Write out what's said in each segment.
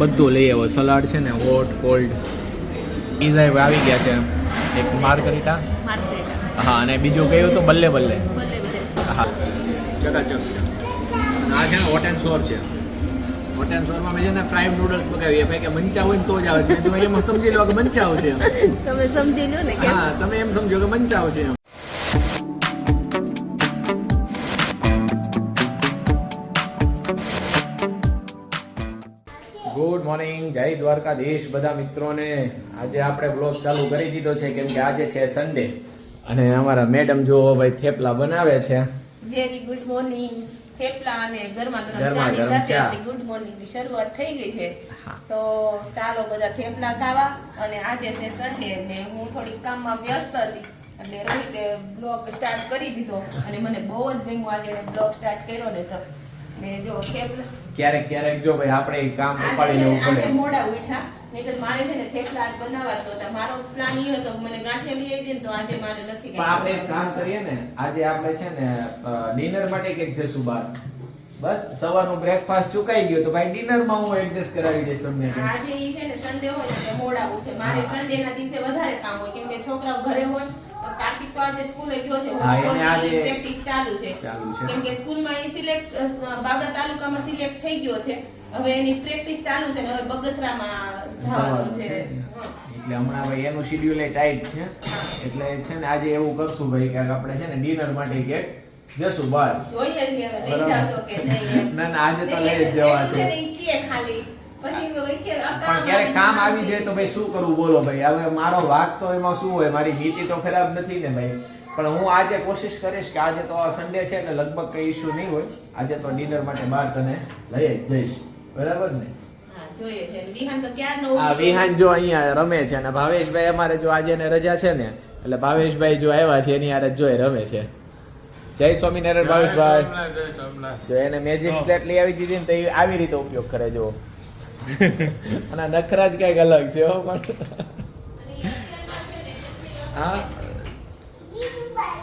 બધું લઈ આવો. સલાડ છે ને હોટ કોલ્ડ. પીઝા આવી ગયા છે. એક માર્ગરીટા. માર્કેટ હા અને બીજું કહ્યું તો બલ્લે બલ્લે. હા. ચકાચક છે આ છે ને હોટ એન્ડ સોર છે. હોટ એન્ડ સોરમાં મેં છે ને ફ્રાઈડ નૂડલ્સ પકાવીએ. ભાઈ કે મંચા હોય ને તો જ આવે. છે તમે એમાં સમજી લો કે મંચાવ છે. તમે સમજી લો ને હા તમે એમ સમજો કે મંચાવ છે એમ. ગુડ મોર્નિંગ જય દ્વારકાધીશ બધા મિત્રોને. આજે આપણે બ્લોગ ચાલુ કરી દીધો છે કેમ કે આજે છે સન્ડે અને અમારા મેડમ જો ભાઈ થેપલા બનાવે છે. વેરી ગુડ મોર્નિંગ થેપલા અને ગરમા ગરમ ચા. ગુડ મોર્નિંગની શરૂઆત થઈ ગઈ છે. તો ચાલો બધા થેપલા ખાવા. અને આજે છે સન્ડે ને હું થોડીક કામમાં વ્યસ્ત હતી. એટલે રોહિતે બ્લોગ સ્ટાર્ટ કરી દીધો. અને મને બહુ જ ગમ્યું આજે બ્લોગ સ્ટાર્ટ કર્યો ને તો. ને જો થેપલા ક્યારેક ક્યારેક જો ભાઈ આપણે કામ ઉપાડી લેવું પડે મોડા ઉઠ્યા નહીંતર મારે છે ને થેપલા આજ બનાવવા તો મારો પ્લાન એ હતો મને ગાંઠિયા લઈ આવી તો આજે મારે નથી પણ આપણે કામ કરીએ ને આજે આપણે છે ને ડિનર માટે કંઈક જશું બહાર. બસ સવારનો બ્રેકફાસ્ટ ચૂકાઈ ગયો તો ભાઈ ડિનરમાં હું એડજસ્ટ કરાવી દઈશ તમને. આજે ઈ છે ને સન્ડે હોય એટલે મોડા ઉઠે. મારે સન્ડે ના દિવસે વધારે કામ હોય કેમ કે છોકરાઓ ઘરે હોય તો કાર્તિક તો આજે સ્કૂલે ગયો છે હા, એને આજે પ્રેક્ટિસ ચાલુ છે. ચાલુ છે. કેમ કે સ્કૂલમાં એ સિલેક્ટ બાગા તાલુકામાં સિલેક્ટ થઈ ગયો છે. હવે એની પ્રેક્ટિસ ચાલુ છે ને હવે બગસરામાં જવાનું છે. એટલે હમણાં ભાઈ એનું શિડ્યુલ ટાઈટ છે. એટલે છે ને આજે એવું કરશું ભાઈ કે આપણે છે ને ડિનર માટે કે જશું બહાર જોઈએ છીએ હવે લઈ. જાશો કે નહીં ના, ના, આજે તો લઈ જવા છે. કે ખાલી. પણ ક્યારેક કામ આવી જાય તો ભાઈ શું કરવું બોલો ભાઈ. હવે મારો વાક તો એમાં શું હોય? મારી નીતિ તો ખરાબ નથી ને ભાઈ. પણ હું આજે કોશિશ કરીશ કે આજે તો સન્ડે છે એટલે લગભગ કઈ ઇશ્યુ નહીં હોય. આજે તો ડિનર માટે બહાર તને લઈ જ જઈશ. બરાબર ને? વિહાન જો અહીંયા રમે છે અને ભાવેશભાઈ અમારે જો આજે રજા છે ને એટલે ભાવેશભાઈ જો આવ્યા છે એની આરે જોઈ રમે છે. જય સ્વામિનારાયણ ભાવેશભાઈ જો એને મેજિક સ્લેટ લઈ આવી દીધી ને તો એ આવી રીતે ઉપયોગ કરે જો અને નખરા જ કંઈક અલગ છે પણ. હા.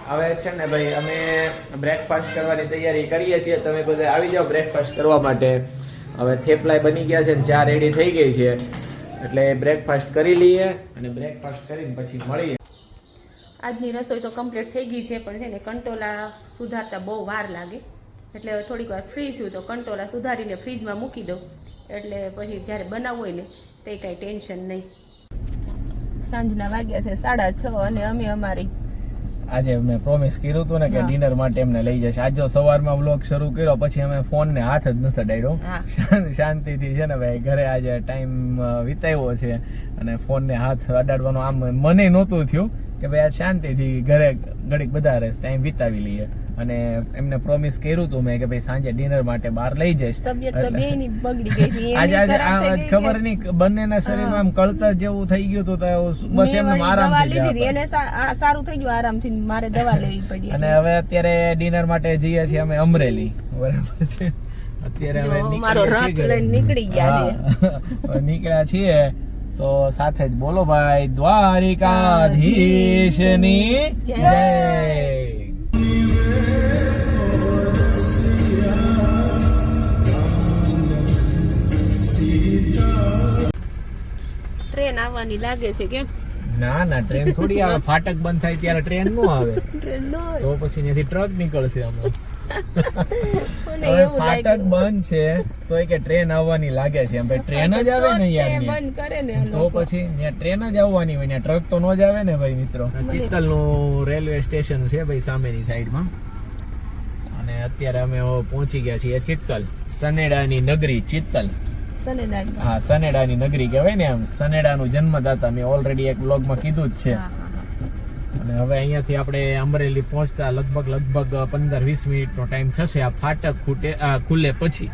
હવે છે ને ભાઈ અમે બ્રેકફાસ્ટ કરવાની તૈયારી કરીએ છીએ. તમે બધા આવી જાઓ બ્રેકફાસ્ટ કરવા માટે. હવે થેપલાય બની ગયા છે ને ચા રેડી થઈ ગઈ છે. એટલે બ્રેકફાસ્ટ કરી લઈએ અને બ્રેકફાસ્ટ કરીને પછી મળીએ. આજની રસોઈ તો કમ્પ્લીટ થઈ ગઈ છે, પણ છે ને કંટોલા સુધારતા બહુ વાર લાગે. એટલે થોડીક વાર ફ્રી છું તો કંટોલા સુધારીને ફ્રીજમાં મૂકી દઉં. એટલે પછી જ્યારે બનાવવું હોય ને તે કાંઈ ટેન્શન નહીં. સાંજના વાગ્યા છે સાડા છ અને અમે અમારી આજે મેં પ્રોમિસ કર્યું હતું ને કે ડિનર માટે એમને લઈ જશે. આજે સવારમાં વ્લોગ શરૂ કર્યો પછી અમે ફોન ને હાથ જ નથી અડાડ્યો શાંતિથી છે ને ભાઈ ઘરે આજે ટાઈમ વિતાવ્યો છે અને ફોન ને હાથ અડાડવાનો આમ મને નહોતું થયું કે ભાઈ આ શાંતિથી ઘરે ઘડીક બધા ટાઈમ વિતાવી લઈએ. અને એમને પ્રોમિસ કર્યું હતું મેં કે ભાઈ સાંજે ડિનર માટે બહાર લઈ જઈશ. તો આજે ખબર નહીં બંનેના શરીરમાં આમ કળતર જેવું થઈ ગયું હતું તો બસ એમને દવા લીધી એને સારું થઈ ગયું આરામથી મારે દવા લેવી પડી અને હવે અત્યારે ડિનર માટે જઈએ છીએ અમે અમરેલી. બરાબર છે? અત્યારે હવે મારો રથ લઈને નીકળી ગયા છે. હા. હવે નીકળ્યા છીએ. તો સાથે જ બોલો ભાઈ દ્વારિકાધીશની જય. આવવાની લાગે છે કેમ? ના ના ટ્રેન થોડી આવે. ફાટક બંધ થાય ત્યારે ટ્રેન નો આવે. ટ્રેન નો તો પછી ત્યાંથી ટ્રક નીકળશે હમણાં ફાટક બંધ છે તો કે ટ્રેન આવવાની લાગે છે. એમ ભાઈ ટ્રેન જ આવે ને યાર બંધ કરે ને તો પછી ત્યાં ટ્રેન જ આવવાની હોય ને ટ્રક તો નો જ આવે ને ભાઈ મિત્રો. ચિત્તલનું રેલવે સ્ટેશન છે ભાઈ સામેની સાઈડમાં. અને અત્યારે અમે પહોંચી ગયા છીએ ચિત્તલ સનેડાની નગરી ચિત્તલ. હા સનેડાની નગરી કહેવાય ને આમ. સનેડાનું જન્મદાતા મેં ઓલરેડી એક બ્લોગમાં કીધું જ છે. અને હવે અહીંયાથી આપણે અમરેલી પહોંચતા લગભગ લગભગ પંદર વીસ મિનિટનો ટાઈમ થશે. આ ફાટક ખૂટે ખુલે પછી.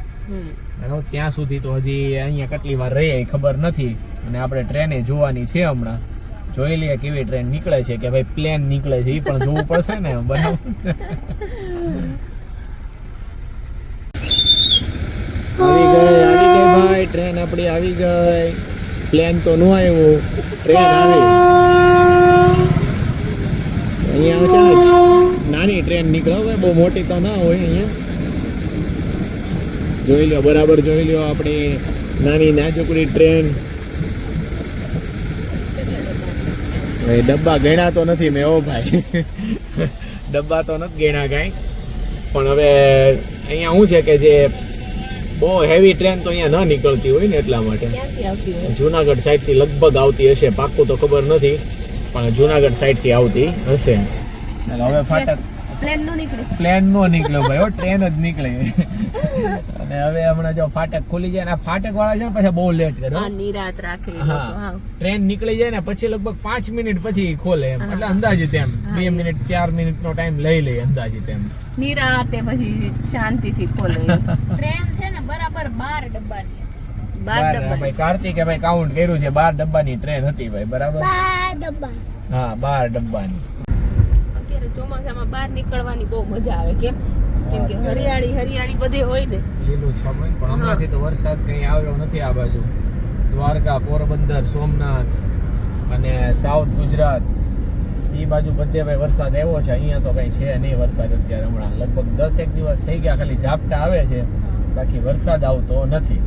ત્યાં સુધી તો હજી અહીંયા કેટલી વાર રહીએ ખબર નથી. અને આપણે ટ્રેને જોવાની છે હમણાં. જોઈ લઈએ કેવી ટ્રેન નીકળે છે કે ભાઈ પ્લેન નીકળે છે એ પણ જોવું પડશે ને બરાબર આવી ગઈ આવી ગઈ ભાઈ ટ્રેન આપણી આવી ગઈ. પ્લેન તો ન આવ્યું. ટ્રેન આવી. અહીંયા છે નાની ટ્રેન નીકળે, બહુ મોટી તો ના હોય અહીંયા. જોઈ લ્યો, બરાબર જોઈ લ્યો આપણી નાની નાજુકડી ટ્રેન. ડબ્બા ગણ્યા તો નથી મેં, ઓ ભાઈ. ડબ્બા તો નથી ગણ્યા કાંઈ. પણ હવે અહીંયા શું છે કે જે બહુ હેવી ટ્રેન તો અહીંયા ન નીકળતી હોય ને એટલા માટે. જુનાગઢ સાઈડથી સાઈડથી લગભગ આવતી હશે પાક્કું તો ખબર નથી પણ જુનાગઢ સાઈડથી આવતી હશે. હવે ફાટક પ્લેન નો નીકળે. પ્લેન નો નીકળ્યો ભાઈ ટ્રેન જ નીકળી. અને હવે હમણાં જો ફાટક ખુલી જાય ને ફાટક વાળા છે ને પછી બહુ લેટ કર્યો નિરાત રાખે હા. ટ્રેન નીકળી જાય ને પછી લગભગ પાંચ મિનિટ પછી ખોલે એમ. એટલે અંદાજિત એમ. બે મિનિટ ચાર મિનિટ નો ટાઈમ લઈ લે અંદાજિત એમ. નિરાતે પછી શાંતિથી ખોલે. ટ્રેન છે ને બરાબર બાર ડબ્બાની. બાર બાર, ડબ્બા. ભાઈ કાર્તિકે ભાઈ કાઉન્ટ કર્યું છે બાર ડબ્બાની ટ્રેન હતી ભાઈ બરાબર? બાર ડબ્બા. હા બાર ડબ્બાની. ચોમાસામાં બહાર નીકળવાની બહુ મજા આવે કેમ? કેમ કે હરિયાળી હરિયાળી બધે હોય ને. લીલું છમ પણ હમણાંથી તો વરસાદ કઈ આવ્યો નથી આ બાજુ. દ્વારકા પોરબંદર સોમનાથ અને સાઉથ ગુજરાત. એ બાજુ બધે ભાઈ વરસાદ આવ્યો છે. અહીંયા તો કઈ છે નહીં વરસાદ અત્યારે હમણાં. લગભગ દસ એક દિવસ થઈ ગયા ખાલી ઝાપટા આવે છે. બાકી વરસાદ આવતો નથી.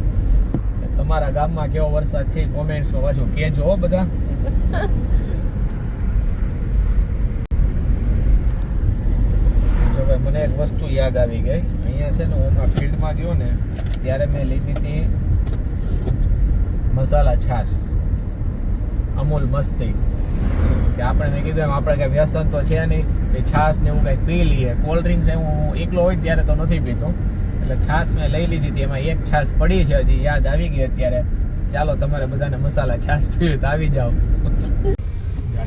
તમારા ગામમાં કેવો વરસાદ છે? કોમેન્ટ્સમાં પાછું કહેજો બધા જો ભાઈ મને એક વસ્તુ યાદ આવી ગઈ. અહીંયા છે ને, હું હમણાં ફિલ્ડમાં ગયો ને, ત્યારે મેં લીધી હતી મસાલા છાશ. અમૂલ મસ્તી. કે આપણે મેં કીધું એમ, આપણે કઈ વ્યસન તો છે નહીં, કે છાશ ને એવું કંઈક પી લઈએ. કોલ્ડ ડ્રિંક્સ હું એકલો હોય ત્યારે તો નથી પીતો. એટલે છાશ મેં લઈ લીધી હતી, એમાં એક છાશ પડી છે, હજી યાદ આવી ગઈ અત્યારે. ચાલો, તમારે બધાને મસાલા છાશ પીવી તો આવી જાઓ.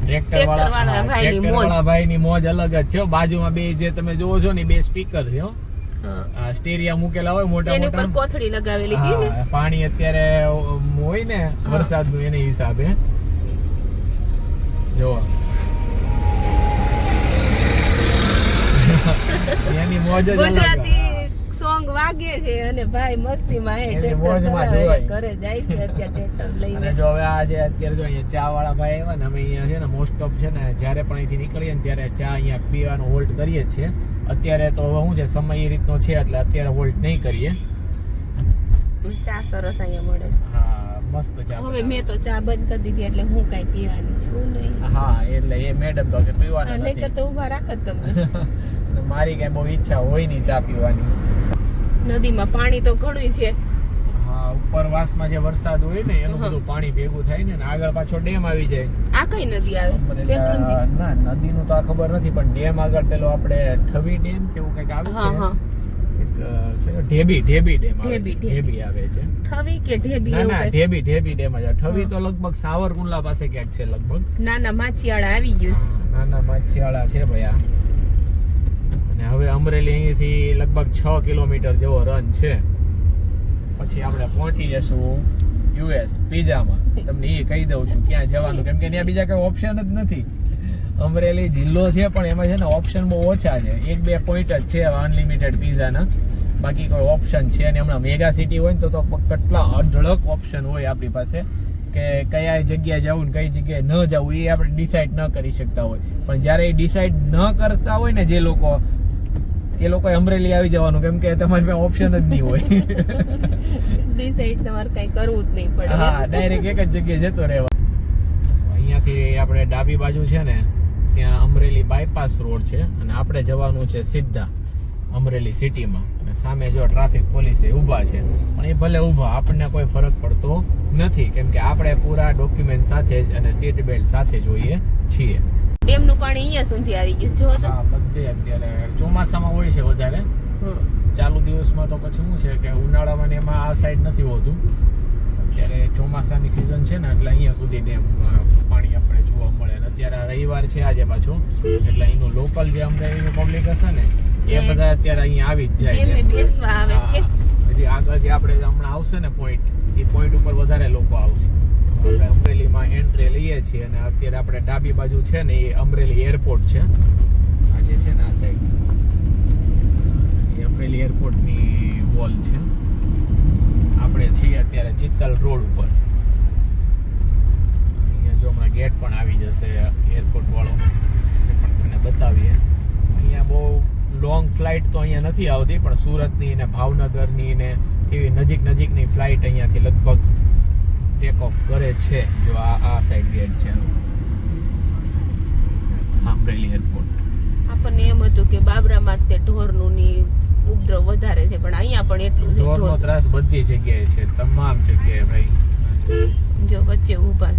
ટ્રેક્ટર વાળા વાળા ભાઈ ની મોજ. અલગ જ છે. બાજુમાં બે જે તમે જોવો છો ને બે સ્પીકર છે સ્ટેરિયા મૂકેલા હોય મોટા એની ઉપર મોટા. કોથળી લગાવેલી છે ને? પાણી અત્યારે હોય ને વરસાદનું એને હિસાબે. જો એની મોજ જ અલગ ગુજરાતી વાગે છે અને ભાઈ મસ્તીમાં હે ટ્રેક્ટર ચલાવે ઘરે જાય છે અત્યારે ટ્રેક્ટર લઈને. જો હવે આ જે અત્યારે જો અહીંયા ચા વાળા ભાઈ આવ્યા ને અમે અહીંયા છે ને મોસ્ટ ઓફ છે ને જ્યારે પણ અહીંથી નીકળીએ ને ત્યારે ચા અહીંયા પીવાનો હોલ્ડ કરીએ છીએ. અત્યારે તો હવે શું છે સમય એ રીતનો છે એટલે અત્યારે હોલ્ડ નહીં કરીએ. ચા સરસ અહીંયા મળે છે. હા મસ્ત ચા હવે મેં તો ચા બંધ કરી દીધી એટલે હું કાંઈ પીવાની છું નહીં. હા એટલે એ મેડમ તો કે પીવાના નહીં તો ઊભા રાખત તમે. મારી કઈ બહુ ઈચ્છા હોય નહીં ચા પીવાની. નદીમાં પાણી તો ઘણું છે. હા ઉપરવાસમાં જે વરસાદ હોય ને એનું બધું પાણી ભેગું થાય ને આગળ પાછો ડેમ આવી જાય. આ કઈ નદી આવે? શેત્રુંજી? ના નદીનું તો આ ખબર નથી પણ ડેમ આગળ પેલો આપણે ઠવી ડેમ કેવું કંઈક આવે છે? ઢેબી ઢેબી ડેમ આવે ઢેબી, આવે છે. ઠવી કે ઢેબી ના ના ઢેબી ઢેબી ડેમ જ ઠવી તો લગભગ સાવરકુંડલા પાસે ક્યાંક છે લગભગ. નાના માછીયાળા આવી ગયું છે. હા, નાના માછીવાળા છે ભાઈ અને હવે અમરેલી અહીંથી લગભગ છ કિલોમીટર જેવો રન છે. પછી આપણે પહોંચી જશું યુએસ પીઝામાં. તમને એ કહી દઉં છું, ક્યાં જવાનું? કેમ કે ત્યાં બીજા કઈ ઓપ્શન જ નથી. અમરેલી જિલ્લો છે, પણ એમાં છે ને ઓપ્શન બહુ ઓછા છે. એક બે પોઈન્ટ જ છે અનલિમિટેડ પીઝાના. બાકી કોઈ ઓપ્શન છે અને હમણાં મેગા સિટી હોય ને તો તો કેટલા અઢળક ઓપ્શન હોય આપણી પાસે. કે કયા જગ્યાએ જવું ને કઈ જગ્યાએ ન જવું, એ આપણે ડિસાઈડ ન કરી શકતા હોય. પણ જ્યારે એ ડિસાઈડ ન કરતા હોય ને જે લોકો એ લોકોએ અમરેલી આવી જવાનું કેમ કે તમારી પાસે ઓપ્શન જ નહીં હોય. ડિસાઈડ તમારે કઈ કરવું જ નહીં પડે. હા ડાયરેક્ટ એક જ જગ્યાએ જતો રહેવા અહીંયાથી આપણે ડાબી બાજુ છે ને ત્યાં અમરેલી બાયપાસ રોડ છે અને આપણે જવાનું છે સીધા અમરેલી સિટીમાં અને સામે જો ટ્રાફિક પોલીસ એ ઊભા છે. પણ એ ભલે ઊભા આપણને કોઈ ફરક પડતો નથી. કેમ કે આપણે પૂરા ડોક્યુમેન્ટ સાથે જ અને સીટ બેલ્ટ સાથે જોઈએ છીએ. ડેમનું પાણી અહીંયા સુધી આવી ગયું જો તો. બધે અત્યારે ચોમાસામાં હોય છે વધારે. ચાલુ દિવસમાં તો પછી શું છે કે ઉનાળામાં ને એમાં આ સાઈડ નથી હોતું. અત્યારે ચોમાસાની સિઝન છે ને એટલે અહીંયા સુધી ડેમ પાણી આપણે જોવા મળે. અને અત્યારે આ રવિવાર છે આજે પાછો. એટલે અહીંનું લોકલ જે અમરેલીનું પબ્લિક હશે ને એ બધા અત્યારે અહીંયા આવી જ જાય ડેમે છે. બેસવા આવે. કે હા. હજી આગળ જે આપણે હમણાં આવશે ને પોઈન્ટ એ પોઈન્ટ ઉપર વધારે લોકો આવશે. આપણે અમરેલીમાં એન્ટ્રી લઈએ છીએ અને અત્યારે આપણે ડાબી બાજુ છે ને એ અમરેલી એરપોર્ટ છે. આ જે છે ને આ સાઈડ એ અમરેલી એરપોર્ટની હોલ છે. આપણે છીએ અત્યારે ચિત્તલ રોડ ઉપર. અહીંયા જો હમણાં ગેટ પણ આવી જશે એરપોર્ટ વાળો. એ પણ તમને બતાવીએ. અહીંયા બહુ લોંગ ફ્લાઇટ તો અહીંયા નથી આવતી, પણ સુરતની ને ભાવનગરની ને એવી નજીક નજીકની ફ્લાઇટ અહીંયાથી લગભગ ટેક ઓફ કરે છે જો આ આ સાઈડ ગેટ છે અમરેલી એરપોર્ટ આપણને એમ હતું કે બાબરામાં તે ઢોરનું ની ઉપદ્રવ વધારે છે પણ અહીંયા પણ એટલું છે ઢોરનો ત્રાસ બધી જગ્યાએ છે તમામ જગ્યાએ ભાઈ. જો વચ્ચે ઊભા.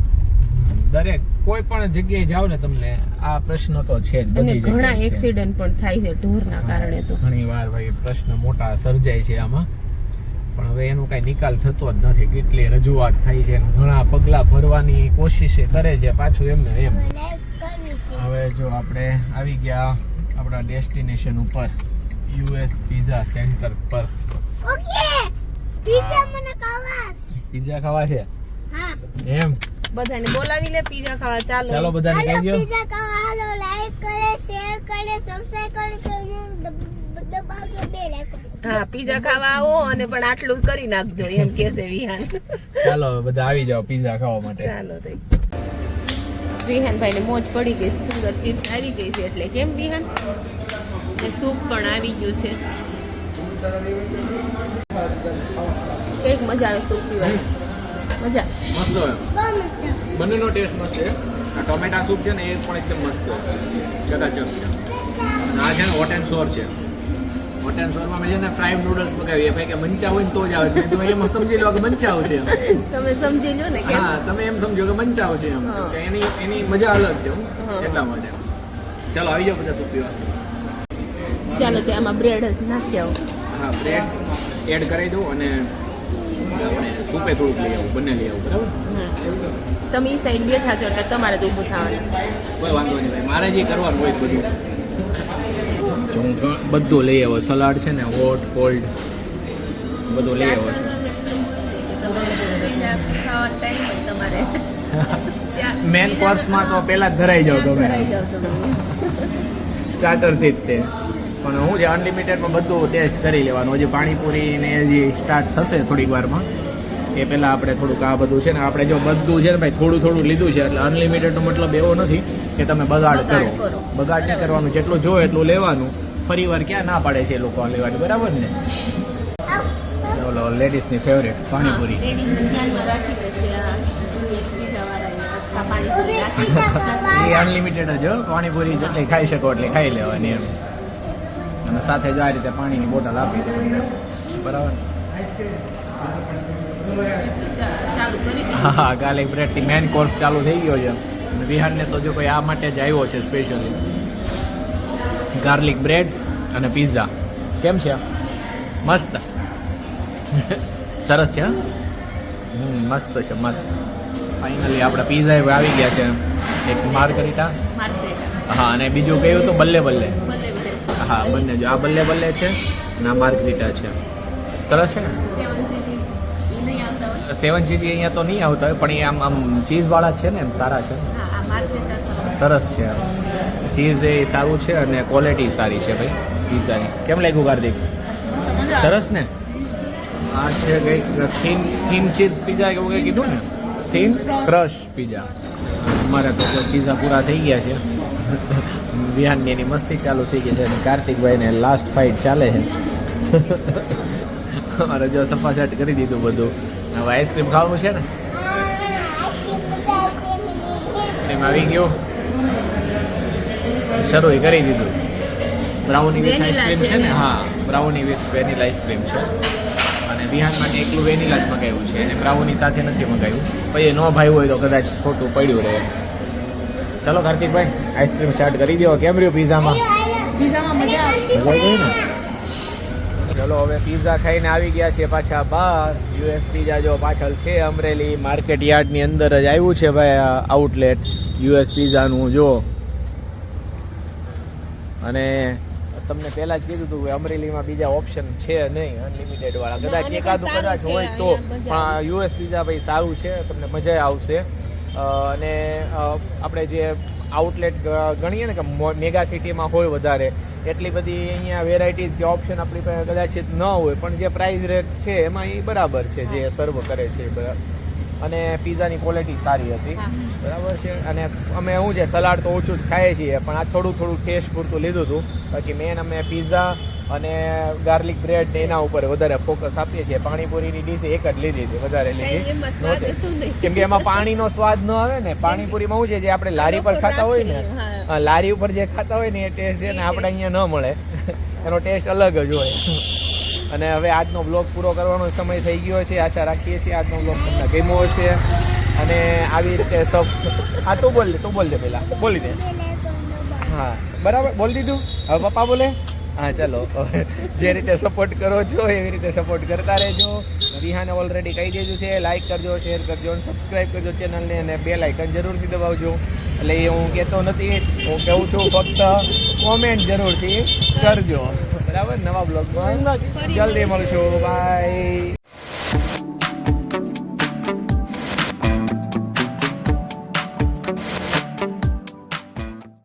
દરેક કોઈ પણ જગ્યાએ જાવ ને તમને આ પ્રશ્ન તો છે જ બધી ઘણા. એક્સિડન્ટ પણ થાય છે ઢોરના કારણે તો. ઘણી વાર ભાઈ પ્રશ્ન મોટા સર્જાય છે આમાં. પણ હવે એનો કઈ નિકાલ થતો જ નથી. કેટલી રજૂઆત થાય છે ઘણા પગલા ભરવાની કોશિશ કરે છે પાછું એમને એમ. હવે જો આપણે આવી ગયા આપણા ડેસ્ટિનેશન ઉપર. યુએસ પિઝા સેન્ટર પર. પિઝા ખાવા છે? એમ? બધાને બોલાવી લે પીઝા ખાવા ચાલો. ચાલો બધાને કહી દો પિઝા ખાવા હાલો લાઈક કરે શેર કરે સબસ્ક્રાઇબ કરે તો દબાવજો બે લાઈક હા પીઝા ખાવા આવો અને પણ આટલું કરી નાખજો એમ કેસે વિહાન. ચાલો બધા આવી જાઓ પીઝા ખાવા માટે. ચાલો થઈ વિહાનભાઈ ને મોજ પડી ગઈ છે ફિંગર ચિપ્સ આવી ગઈ છે એટલે કેમ વિહાન? ને સૂપ પણ આવી ગયું છે. કંઈક મજા આવે સૂપ પીવાની. મજા. મસ્ત બંનેનો ટેસ્ટ મસ્ત છે. આ ટોમેટા સૂપ છે ને એ પણ એકદમ મસ્ત ચકાચક છે આ છે ને હોટ એન્ડ સોર છે. હોટ શોરમાં મેં છે ને ફ્રાઈડ નૂડલ્સ મગાવી. ભાઈ કે મંચાવ હોય ને તો જ આવે. છે તો એમ સમજી લો કે મંચાવ છે તમે સમજી લો ને હા તમે એમ સમજો કે મંચાવ છે એમ. એની એની મજા અલગ છે એટલા માટે. ચાલો આવી જાઓ બધા સૂપ પીવા. ચાલો કે આમાં બ્રેડ જ નાખી આવો હા બ્રેડ એડ કરાવી દઉં અને આપણે સૂપે થોડુંક લઈ આવું બંને લઈ આવું બરાબર? તમે સાઈડ બેઠા છો એટલે તમારે તો ઊભું થવાનું. કોઈ વાંધો નહીં ભાઈ મારે જે કરવાનું હોય બધું. હું બધું લઈ આવ્યો. સલાડ છે ને હોટ કોલ્ડ બધું લઈ આવ્યો છું. મેન કોર્સમાં તો પહેલા જ ધરાઈ જાવ તમે. સ્ટાર્ટરથી જ તે. પણ હું જે અનલિમિટેડમાં બધું ટેસ્ટ કરી લેવાનું. હજી પાણીપુરી ને જે સ્ટાર્ટ થશે થોડીક વારમાં એ પહેલાં આપણે થોડુંક આ બધું છે ને આપણે જો બધું છે ને ભાઈ થોડું થોડું લીધું છે. એટલે અનલિમિટેડનો મતલબ એવો નથી કે તમે બગાડ કરો. કરો. બગાડ નહીં કરવાનું જેટલું જો એટલું લેવાનું. ફરી વાર ક્યાં ના પાડે છે એ લોકો આ લેવાનું બરાબર ને? ઓલો લેડીઝની ફેવરેટ પાણીપુરી. એ અનલિમિટેડ જ હો. પાણીપુરી જેટલી ખાઈ શકો એટલે ખાઈ લેવાની એમ. અને સાથે જ આ રીતે પાણીની બોટલ આપી દે બરાબર? હા કાલે બ્રેડથી મેન કોર્સ ચાલુ થઈ ગયો છે. અને વિહારને તો જો કોઈ આ માટે જ આવ્યો છે સ્પેશિયલી ગાર્લિક બ્રેડ અને પિઝા કેમ છે? મસ્ત. સરસ છે મસ્ત છે મસ્ત. ફાઇનલી આપણા પીઝા આવી ગયા છે. એક માર્ગરીટા. હા અને બીજું કહ્યું તો બલ્લે બલ્લે. હા બંને જો. આ બલ્લે બલ્લે છે અને આ માર્ગરીટા છે. સરસ છે ને? સેવન જીજી અહીંયા તો નહીં આવતા હોય પણ એ આમ આમ ચીઝવાળા છે ને એમ સારા છે. સરસ છે. ચીઝ એ સારું છે અને ક્વોલિટી સારી છે ભાઈ પીઝાની કેમ લાગ્યું કાર્તિક સરસ ને? આ છે કંઈક થીમ થીમ ચીઝ પીઝા એવું કંઈ કીધું ને? થીમ ક્રશ પીઝા અમારા તો પીઝા પૂરા થઈ ગયા છે. વિહાનની એની મસ્તી ચાલુ થઈ ગઈ છે અને કાર્તિકભાઈને લાસ્ટ ફાઇટ ચાલે છે. અમારે જો સફાસટ કરી દીધું બધું. હવે આઈસ્ક્રીમ ખાવાનું છે ને? એમાં આવી ગયું? શરૂ કરી દીધું. બ્રાઉની વિથ આઈસ્ક્રીમ છે ને? હા બ્રાઉની વિથ વેનીલા આઈસ્ક્રીમ છે. અને વિહાન માટે એકલું વેનીલા જ મગાવ્યું છે અને બ્રાઉની સાથે નથી મગાવ્યું. પછી ન ભાઈ હોય તો કદાચ ખોટું પડ્યું રહે. ચલો કાર્તિકભાઈ આઈસ્ક્રીમ સ્ટાર્ટ કરી દો. કેમ રહ્યું પિઝામાં પીઝામાં મજા આવી. ગઈ ને? ચલો હવે પિઝા ખાઈને આવી ગયા છે પાછા બહાર. યુએસ પીઝા જો પાછળ છે અમરેલી. માર્કેટ યાર્ડની અંદર જ આવ્યું છે ભાઈ આઉટલેટ યુએસ પીઝાનું જો. અને તમને પહેલા જ કીધું હતું કે અમરેલીમાં બીજા ઓપ્શન છે નહીં અનલિમિટેડ વાળા. કદાચ એકાદું કદાચ હોય તો. પણ યુએસ પિઝા ભાઈ સારું છે તમને મજા આવશે. અને આપણે જે આઉટલેટ ગણીએ ને કે મેગા સિટીમાં હોય વધારે એટલી બધી અહીંયા વેરાયટીઝ કે ઓપ્શન આપણી પાસે કદાચિત ન હોય પણ જે પ્રાઇસ રેટ છે એમાં એ બરાબર છે જે સર્વ કરે છે બધા. અને પીઝાની ક્વોલિટી સારી હતી. બરાબર છે? અને અમે શું છે સલાડ તો ઓછું જ ખાઈએ છીએ પણ આ થોડું થોડું ટેસ્ટ પૂરતું લીધું હતું. બાકી મેન અમે પીઝા અને ગાર્લિક બ્રેડ ને એના ઉપર વધારે ફોકસ આપીએ છીએ. પાણીપુરીની ડીશ એક જ લીધી હતી વધારે લીધી. કેમ કે એમાં પાણીનો સ્વાદ ન આવે ને પાણીપુરીમાં શું છે જે આપણે લારી પર ખાતા હોય ને લારી ઉપર જે ખાતા હોય ને એ ટેસ્ટ છે ને આપણે અહીંયા ન મળે. એનો ટેસ્ટ અલગ જ હોય. અને હવે આજનો બ્લોગ પૂરો કરવાનો સમય થઈ ગયો છે. આશા રાખીએ છીએ આજનો બ્લોગ તમને ગમ્યો હશે. અને આવી રીતે સબ હા, તું બોલ દે, તું બોલ દે પહેલાં. બોલી દે. હા, બરાબર? બોલી દીધું? હવે પપ્પા બોલે? હા, ચાલો. જે રીતે સપોર્ટ કરો છો, એવી રીતે સપોર્ટ કરતા રહેજો. રિહાને ઓલરેડી કહી દીધું છે લાઇક કરજો શેર કરજો અને સબસ્ક્રાઈબ કરજો ચેનલને અને બે લાઇકન જરૂરથી દબાવજો. એટલે એ હું કહેતો નથી, હું કહું છું ફક્ત કોમેન્ટ જરૂરથી કરજો. બરાબર નવા બ્લોગમાં. જલ્દી મળશું. બાય